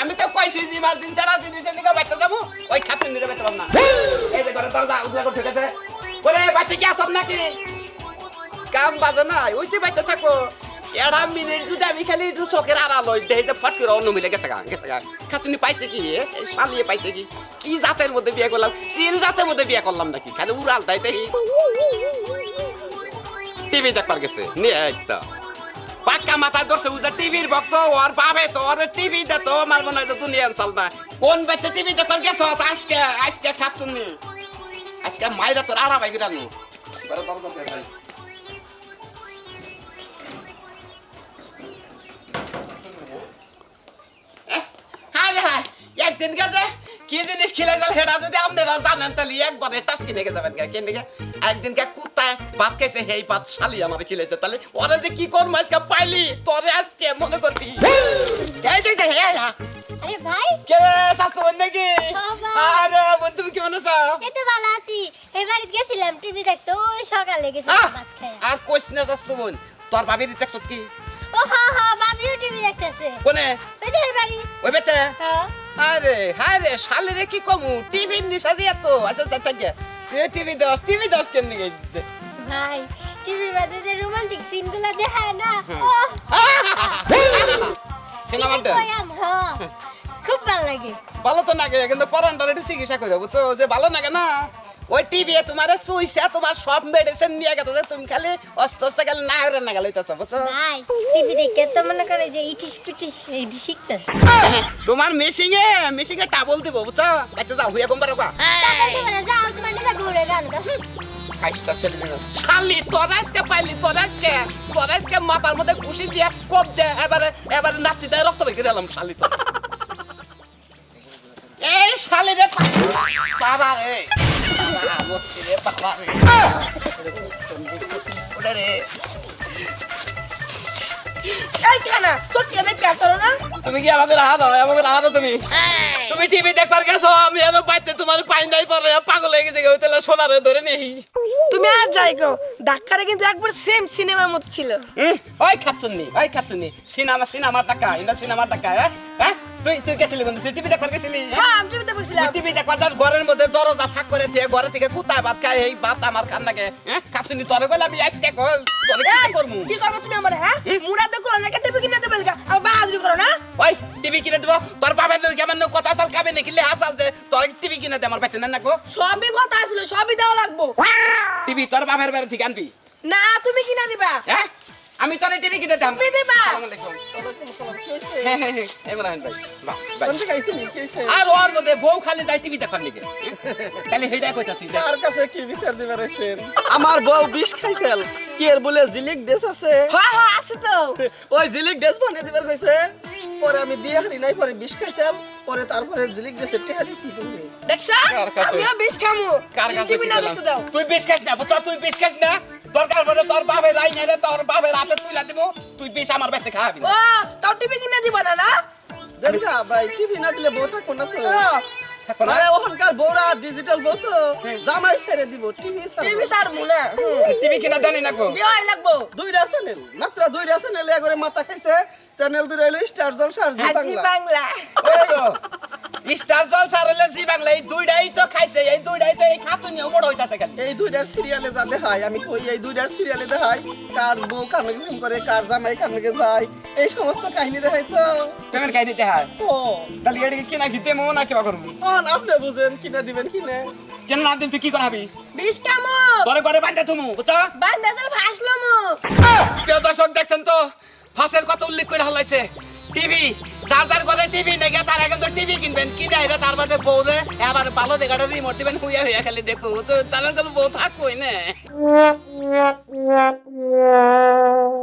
আমি তো কইছি যে মার্জিন ছাড়া জিনিসের দিকে বাইতে যাব, ওই খাতুন নিরে বাইতে পারব না। এই যে ঘরে দরজা উদলা করে ঠেকেছে। বলে বাচ্চা কি আসব নাকি? কাম বাজে না ওইতে বাইতে থাকো। এরা মিনিট যদি আমি খালি একটু চোখের আড়াল দেহে যে ফট করে অন্য মিলে গেছে গা গেছে গা। খাতুনি পাইছে কি? শালিয়ে পাইছে কি? কি জাতের মধ্যে বিয়ে করলাম? সিল জাতের মধ্যে বিয়ে করলাম নাকি? খালি উড়াল তাই দেখি। টিভি দেখবার গেছে। নিয়ে একটা মাথায় ধরছে উজা টিভির ভক্ত, ওর বাবে তো, ওর টিভি দে তো, আমার মনে হয় দুনিয়া চল না। কোন ব্যক্তি টিভি দেখবার গেছ আজকে আজকে খাচ্ছুন আজকে মাইরা তোর আড়া ভাই গিরানু। কি জিনিস খেলে যাল হেটা যদি আপনারা জানেন তাহলে একবারে টাস কিনে গে যাবেন গা কেন একদিন কে কুত্তায় ভাত খাইছে হেই ভাত শালি আমার খেলেছে তাহলে ওরা যে কি করব আজকে পাইলি? তোরে আজকে মনে করবি। এই যে হ্যাঁ আরে ভাই। কে স্বাস্থ্য বন্ধ নাকি? আরে বন্ধু তুমি কেমন আছো? এই তো ভালো আছি। এবারে গেছিলাম টিভি দেখতে ওই সকালে গেছিলাম ভাত খেয়ে। আর কোশ না স্বাস্থ্য বোন তোর ভাবির দেখছ কি? ও হা হা বাবিও টিভি দেখতেছে। কোনে? ওই হায় রে শালে রে কি কমু? টিভি নিশা যে তো আচ্ছা তাই তুই টিভি দশ টিভি দশ কেন দিকে ভাই টিভির মধ্যে যে রোমান্টিক সিনগুলো দেখায় না সিনেমাটা সিনেমা দেখ হ্যাঁ। খুব ভালো লাগে। ভালো তো লাগে কিন্তু পরান্ডার একটু চিকিৎসা করে বুঝছ? যে ভালো লাগে না? ওই টিভি তোমার সুইসা তোমার সব মেডিসিন নিয়ে গেছে তুমি খালি অস্ত অস্ত খালি না হরে না গেলে বুঝছ? ভাই টিভি দেখে তো মনে করে যে ইটিস পিটিস এইটি শিখতেছে। তোমার মেশিং এ মেশিং এ টাবল দিব বুঝছ? আচ্ছা যাও হুইয়া কোম্পারে তোমরা যাও তোমার নিজে গান গা হুম। ছেলে শালি তোরাজকে পাইলি তোরাজকে তোরাজকে মাথার মধ্যে ঘুষি দিয়ে কোপ দে এবারে এবারে নাতি দেয় রক্ত বেঁকে দিলাম শালি তো এই শালি রে বাবা রে। মরছি রে বাবা রে ওরে রে এই খানা সত্যি আমি তুমি কি আমাকে রাহা দাও আমাকে রাহা দাও তুমি তুমি টিভি দেখবার গেছো আমি এত বাইতে তোমার পাই নাই পরে পাগল হয়ে গেছে কেউ তাহলে সোনারে ধরে নেই। তুমি আর যাই গো ডাক্তারে কিন্তু একবার সেম সিনেমার মতো ছিল। ওই খাচ্ছুননি ওই খাচ্ছুননি। সিনেমা সিনেমার টাকা এটা সিনেমার টাকা হ্যাঁ? হ্যাঁ? তুই তুই গেছিলি কোন তুই টিভি দেখবার গেছিলি হ্যাঁ? আমি টিভিতে বলছিলাম টিভি দেখবার যাস ঘরের মধ্যে দরজা ফাঁক করে দিয়ে ঘরে থেকে কুত্তা ভাত খায় এই ভাত আমার খান লাগে হ্যাঁ? খাচ্ছুনি তোরে কইলে আমি আজকে কল তোরে কি করমু? কি করব তুমি আমার হ্যাঁ? মুড়া দেখো অনেক টিভি কিনে দেবে আমার করো না। ওই টিভি কিনে দেবো। তোর বাবার লোক কেমন কথা সাল খাবে নাকি? লে হাসাল যে তোর টিভি কিনে দে আমার বাইতে না নাকো সবই কথা আসলো সবই দেওয়া লাগবো। টিভি তোর বাবার বাড়ি থেকে আনবি। না তুমি কিনা দিবা। হ্যাঁ? আমি তোর টিভি কিনে দাম। হ্যাঁ হ্যাঁ হ্যাঁ ইমরান ভাই বাহ। আর ওর মধ্যে বউ খালি যায় টিভি দেখার নিকে খালি হেডা কইতাছি দেখ। তার কাছে কি বিচার দিবার আছেন আমার বউ বিষ খাইছিল কি এর বলে জিলিক ড্রেস আছে? হ্যাঁ হ্যাঁ আছে তো। ওই জিলিক ড্রেস বানিয়ে দিবার কইছে। পরে আমি বিয়ে হারি নাই পরে বিষ খাইছিলাম পরে তারপরে জিলিক ড্রেসের টেহা দিছি। তুমি দেখছা আমিও বিষ খামু। কার কাছে তুই বিষ খাস না তুই বিষ খাস না? দরকার পড়ে তোর বাপের রাই নেড়ে তোর বাপের হাতে তুইলা দিব তুই বিষ আমার বাড়িতে খাওয়াবি না। ও তাও টিভি কিনে দিবা না না? দেখ না ভাই টিভি না দিলে বউ থাকব না তো। হ্যাঁ? মানে ওখানকার বউরা ডিজিটাল বউ তো। জামাই ছেড়ে দিব টিভি টিভি সারবো না? টিভি কিনা জানি না গো। লাগবো। দুইটা চ্যানেল মাত্র দুইটা চ্যানেল এ করে মাথা খাইছে। চ্যানেল দুটো হইল স্টার জলসা আর জি বাংলা তো স্টার জল সারলে জি বাংলা এই দুইটাই তো খাইছে এই দুইটাই তো এই খাতুনি উমড় হইতাছে খালি এই দুইটার সিরিয়ালে যা দেখায় আমি কই এই দুইটার সিরিয়ালে দেখায় কার বউ কার নাকি প্রেম করে কার জামাই কার নাকি যায় এই সমস্ত কাহিনী দেখাই তো। খাই দিতে হয় ও। তাহলে এটাকে কিনা ঘিতে মো না কেবা করব? অন আপনি বুঝেন কিনা দিবেন কিনে। কেন না দিন তুই কি করাবি? বিষ খামু ঘরে ঘরে বান্ধা তুমি বুঝছ? বান্দা চল ভাসলো মু। প্রিয় দর্শক দেখছেন তো? ফাঁসের কথা উল্লেখ করে হালাইছে। টিভি যার যার ঘরে টিভি নেই তার এখন তো টিভি কিনবেন। কি দেয় রে তার বাদে বউরে এবার ভালো দেখাটা রিমোট দিবেন, হুইয়া হুইয়া খালি দেখো তো তার বউ থাকবোই না।